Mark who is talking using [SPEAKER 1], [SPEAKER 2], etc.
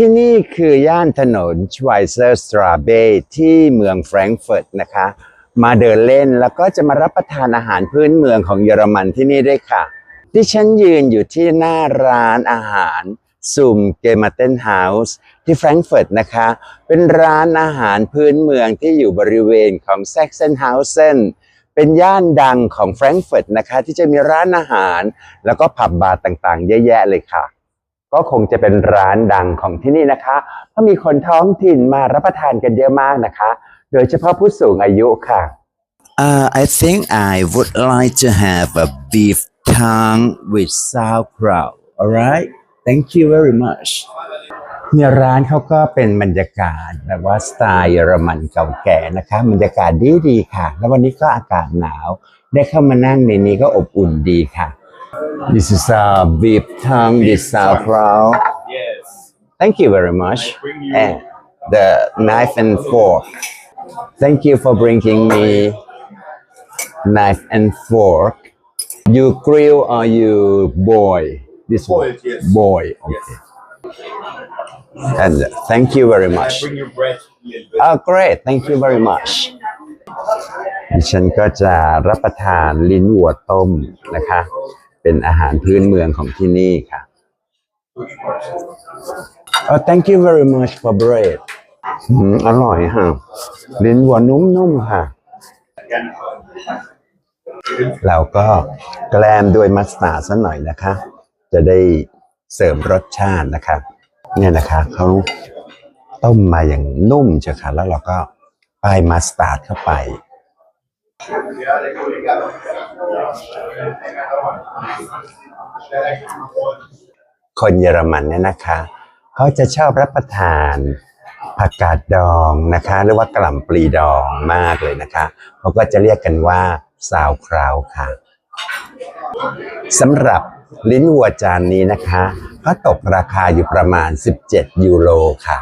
[SPEAKER 1] ที่นี่คือย่านถนนชไวเซอร์สตราเบที่เมืองแฟรงก์เฟิร์ตนะคะ มาเดินเล่นแล้วก็จะมารับประทานอาหารพื้นเมืองของเยอรมันที่นี่ด้วยค่ะ ที่ฉันยืนอยู่ที่หน้าร้านอาหารซุมเกมาเทนเฮาส์ที่แฟรงก์เฟิร์ตนะคะ เป็นร้านอาหารพื้นเมืองที่อยู่บริเวณของแซกเซนเฮาเซนเป็นย่านดังของแฟรงก์เฟิร์ตนะคะ ที่จะมีร้านอาหาร แล้วก็ผับบาร์ต่างๆ เยอะแยะเลยค่ะ ก็คงจะเป็นร้านดังของที่นี่นะคะเพราะมีคนท้องถิ่นมารับประทานกันเยอะมากนะคะ โดยเฉพาะผู้สูงอายุค่ะ
[SPEAKER 2] Uh, I think I would like to have a beef tongue with sauerkraut. All right. Thank you very much.
[SPEAKER 1] เนี่ยร้านเขาก็เป็นบรรยากาศแบบว่าสไตล์เยอรมันเก่าแก่นะคะบรรยากาศดีดีๆค่ะ แล้ววันนี้ก็อากาศหนาว ได้เข้ามานั่งในนี้ก็อบอุ่นดีค่ะ This is a beef tongue with sauerkraut
[SPEAKER 3] Yes.
[SPEAKER 1] Thank you very much
[SPEAKER 3] I bring you
[SPEAKER 1] and the knife and fork Thank you for bringing me knife and fork You grill or you boil this one
[SPEAKER 3] Boiled, yes.
[SPEAKER 1] boil okay and thank you very
[SPEAKER 3] I
[SPEAKER 1] much
[SPEAKER 3] bring you bread a little bit.
[SPEAKER 1] Oh great thank you very much ดิฉันก็จะรับประทานลิ้นวัวต้มนะคะ เป็นอาหารพื้นเมืองของที่นี่ค่ะ Oh thank you very much for bread อืมอร่อยฮะลิ้นวัวนุ่มๆค่ะ เราก็แกล้มด้วยมัสตาร์ดสักหน่อยนะคะ จะได้เสริมรสชาตินะคะ เนี่ยนะคะเขาต้มมาอย่างนุ่มเชียวค่ะ แล้วเราก็ป้ายมัสตาร์ดเข้าไป คนเยอรมันเนี่ยนะคะเขาจะชอบรับประทานผักกาดดองนะคะหรือว่ากล่ำปลีดองมากเลยนะคะเขาก็จะเรียกกันว่าซาวคราวค่ะสำหรับลิ้นวัวจานนี้นะคะก็ตกราคาอยู่ประมาณ 17 ยูโรค่ะ